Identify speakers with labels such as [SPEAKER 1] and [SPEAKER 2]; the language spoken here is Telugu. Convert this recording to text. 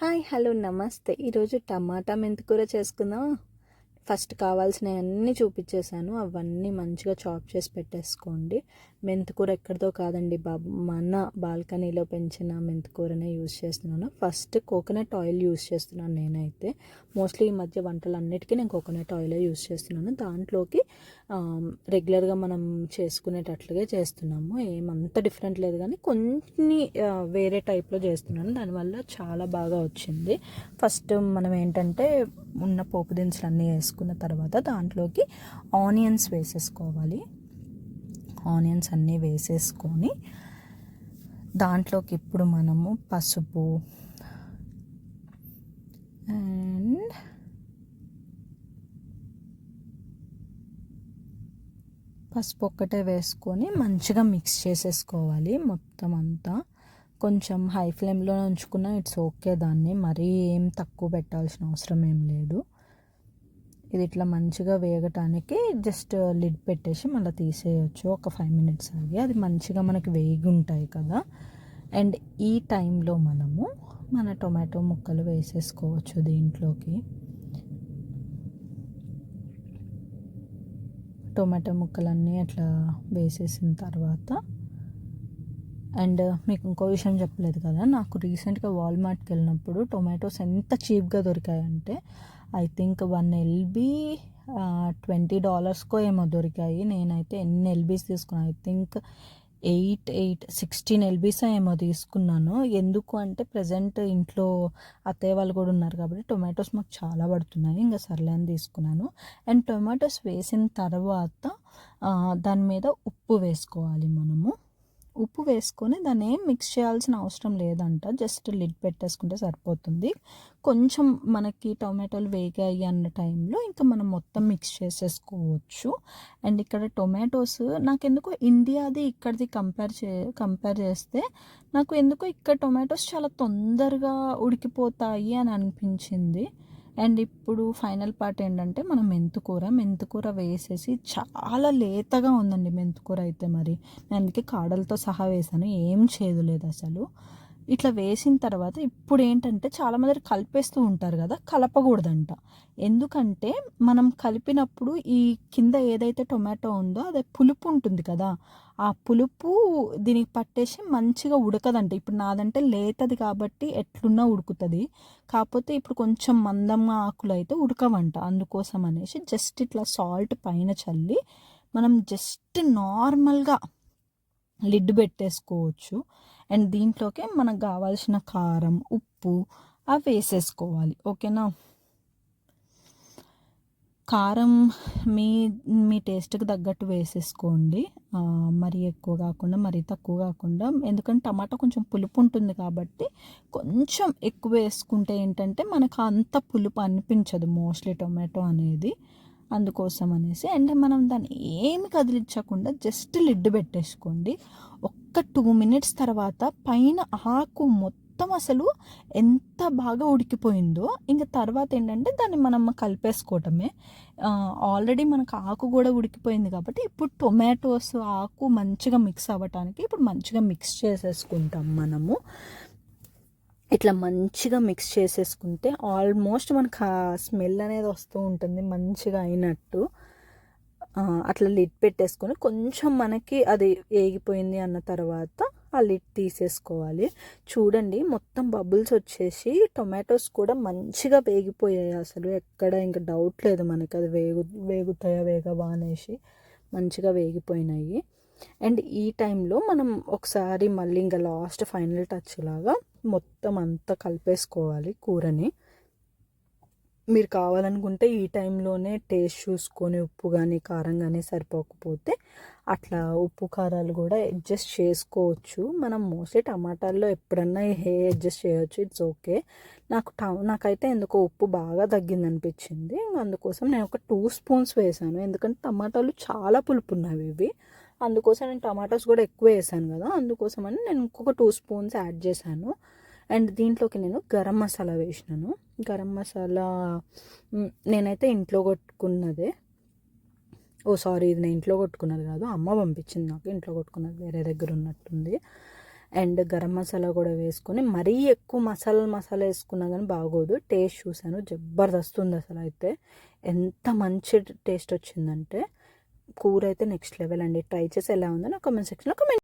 [SPEAKER 1] హాయ్ హలో నమస్తే. ఈరోజు టమాటా మెంతికూర చేసుకుందాం ఫస్ట్ కావాల్సినవన్నీ చూపించేశాను. అవన్నీ మంచిగా చాప్ చేసి పెట్టేసుకోండి. మెంతికూర ఎక్కడితో కాదండి బాబు. మన బాల్కనీలో పెంచిన మెంతికూరనే యూజ్ చేస్తున్నాను. ఫస్ట్ కోకోనట్ ఆయిల్ యూజ్ చేస్తున్నాను నేనైతే. మోస్ట్లీ ఈ మధ్య వంటలన్నిటికీ నేను కోకోనట్ ఆయిలే యూజ్ చేస్తున్నాను. దాంట్లోకి రెగ్యులర్గా మనం చేసుకునేటట్లుగా చేస్తున్నాము. ఏమంత డిఫరెంట్ లేదు కానీ కొన్ని వేరే టైప్లో చేస్తున్నాను. దానివల్ల చాలా బాగా వచ్చింది. ఫస్ట్ మనం ఏంటంటే ఉన్న పోపు దినుసులు అన్నీ వేసుకున్నాం తర్వాత దాంట్లోకి ఆనియన్స్ వేసేసుకోవాలి. ఆనియన్స్ అన్నీ వేసేసుకొని దాంట్లోకి ఇప్పుడు మనము పసుపు అండ్ పసుపు ఒక్కటే వేసుకొని మంచిగా మిక్స్ చేసేసుకోవాలి మొత్తం అంతా. కొంచెం హై ఫ్లేమ్లో ఉంచుకున్నా ఇట్స్ ఓకే దాన్ని. మరీ ఏం తక్కువ పెట్టాల్సిన అవసరం ఏం లేదు. ఇది ఇట్లా మంచిగా వేగటానికి జస్ట్ లిడ్ పెట్టేసి మళ్ళీ తీసేయచ్చు. ఒక ఫైవ్ మినిట్స్ ఆగి. అది మంచిగా మనకి వేగి ఉంటాయి కదా. అండ్ ఈ టైంలో మనము మన టొమాటో ముక్కలు వేసేసుకోవచ్చు దీంట్లోకి. టొమాటో ముక్కలన్నీ అట్లా వేసేసిన తర్వాత అండ్ మీకు ఇంకో విషయం చెప్పలేదు కదా. నాకు రీసెంట్గా వాల్మార్ట్కి వెళ్ళినప్పుడు టొమాటోస్ ఎంత చీప్గా దొరికాయంటే I think one L B twenty డాలర్స్కో ఏమో దొరికాయి. నేనైతే ఎన్ని ఎల్బీస్ తీసుకున్నాను I think eight eight sixteen L Bs ఏమో తీసుకున్నాను. ఎందుకు అంటే ప్రజెంట్ ఇంట్లో అత్తయ్య వాళ్ళు కూడా ఉన్నారు కాబట్టి టొమాటోస్ మాకు చాలా పడుతున్నాయి. ఇంకా సర్లే అని తీసుకున్నాను. అండ్ టొమాటోస్ వేసిన తర్వాత దాని మీద ఉప్పు వేసుకోవాలి మనము. ఉప్పు వేసుకొని దాన్ని ఏం మిక్స్ చేయాల్సిన అవసరం లేదంట. జస్ట్ లిడ్ పెట్టేసుకుంటే సరిపోతుంది. కొంచెం మనకి టొమాటోలు వేగాయి అన్న టైంలో ఇంకా మనం మొత్తం మిక్స్ చేసేసుకోవచ్చు. అండ్ ఇక్కడ టొమాటోస్ నాకు ఎందుకో ఇండియాది ఇక్కడిది కంపేర్ చే కంపేర్ చేస్తే నాకు ఎందుకో ఇక్కడ టొమాటోస్ చాలా తొందరగా ఉడికిపోతాయి అని అనిపించింది. అండ్ ఇప్పుడు ఫైనల్ పార్ట్ ఏంటంటే మనం మెంతుకూర మెంతుకూర వేసేసి చాలా లేతగా ఉందండి మెంతుకూర అయితే మరి. నేను అందుకే కాడలతో సహా వేసాను. ఏం చేదు లేదు అసలు. ఇట్లా వేసిన తర్వాత ఇప్పుడు ఏంటంటే చాలామంది కలిపేస్తూ ఉంటారు కదా కలపకూడదంట. ఎందుకంటే మనం కలిపినప్పుడు ఈ కింద ఏదైతే టొమాటో ఉందో అదే పులుపు ఉంటుంది కదా ఆ పులుపు దీనికి పట్టేసి మంచిగా ఉడకదంట. ఇప్పుడు నాదంటే లేతది కాబట్టి ఎట్లున్నా ఉడుకుతుంది. కాకపోతే ఇప్పుడు కొంచెం మందంగా ఆకులు అయితే ఉడకవంట. అందుకోసం అనేసి జస్ట్ ఇట్లా సాల్ట్ పైన చల్లి మనం జస్ట్ నార్మల్గా లిడ్ పెట్టేసుకోవచ్చు. అండ్ దీంట్లోకే మనకు కావాల్సిన కారం ఉప్పు అవి వేసేసుకోవాలి. ఓకేనా? కారం మీ మీ టేస్ట్కి తగ్గట్టు వేసేసుకోండి. మరి ఎక్కువ కాకుండా మరీ తక్కువ కాకుండా. ఎందుకంటే టమాటా కొంచెం పులుపు ఉంటుంది కాబట్టి కొంచెం ఎక్కువ వేసుకుంటే ఏంటంటే మనకు అంత పులుపు అనిపించదు. మోస్ట్లీ టొమాటో అనేది. అందుకోసం అనేసి అండ్ మనం దాన్ని ఏమి కదిలించకుండా జస్ట్ లిడ్ పెట్టేసుకోండి. ఒక్క టూ మినిట్స్ తర్వాత పైన ఆకు మొత్తం అసలు ఎంత బాగా ఉడికిపోయిందో ఇంకా తర్వాత ఏంటంటే దాన్ని మనం కలిపేసుకోవటమే. ఆల్రెడీ మనకు ఆకు కూడా ఉడికిపోయింది కాబట్టి ఇప్పుడు టొమాటోస్ ఆకు మంచిగా మిక్స్ అవ్వటానికి ఇప్పుడు మంచిగా మిక్స్ చేసేసుకుంటాం మనము. ఇట్లా మంచిగా మిక్స్ చేసేసుకుంటే ఆల్మోస్ట్ మనకు ఆ స్మెల్ అనేది వస్తూ ఉంటుంది మంచిగా అయినట్టు. అట్లా లిడ్ పెట్టేసుకొని కొంచెం మనకి అది వేగిపోయింది అన్న తర్వాత ఆ లిడ్ తీసేసుకోవాలి. చూడండి మొత్తం బబుల్స్ వచ్చేసి టొమాటోస్ కూడా మంచిగా వేగిపోయాయి అసలు. ఎక్కడ ఇంకా డౌట్ లేదు మనకి. అది వేగు వేగుతాయా వేగవా అనేసి మంచిగా వేగిపోయినాయి. అండ్ ఈ టైంలో మనం ఒకసారి మళ్ళీ ఇంకా లాస్ట్ ఫైనల్ టచ్ లాగా మొత్తం అంతా కలిపేసుకోవాలి కూరని. మీరు కావాలనుకుంటే ఈ టైంలోనే టేస్ట్ చూసుకొని ఉప్పు కానీ కారం కానీ సరిపోకపోతే అట్లా ఉప్పు కారాలు కూడా అడ్జస్ట్ చేసుకోవచ్చు. మనం మోస్ట్లీ టమాటాల్లో ఎప్పుడన్నా హే అడ్జస్ట్ చేయొచ్చు ఇట్స్ ఓకే. నాకు ట నాకైతే ఎందుకో ఉప్పు బాగా తగ్గింది అనిపించింది అందుకోసం నేను ఒక టూ స్పూన్స్ వేసాను. ఎందుకంటే టమాటాలు చాలా పులుపు ఉన్నవి ఇవి. అందుకోసం నేను టమాటాస్ కూడా ఎక్కువ వేసాను కదా అందుకోసం అని నేను ఇంకొక టూ స్పూన్స్ యాడ్ చేశాను. అండ్ దీంట్లోకి నేను గరం మసాలా వేసినాను. గరం మసాలా నేనైతే ఇంట్లో కొట్టుకున్నదే. ఓ సారీ ఇది నేను ఇంట్లో కొట్టుకున్నది కాదు అమ్మ పంపించింది నాకు ఇంట్లో కొట్టుకున్నది వేరే దగ్గర ఉన్నట్టుంది. అండ్ గరం మసాలా కూడా వేసుకొని మరీ ఎక్కువ మసాలా మసాలా వేసుకున్నా కానీ బాగోదు. టేస్ట్ చూశాను జబర్దస్త్ ఉంది అసలు అయితే. ఎంత మంచి టేస్ట్ వచ్చిందంటే కూర అయితే నెక్స్ట్ లెవెల్ అండి. ట్రై చేసి ఎలా ఉందో నా కామెంట్ సెక్షన్లో కామెంట్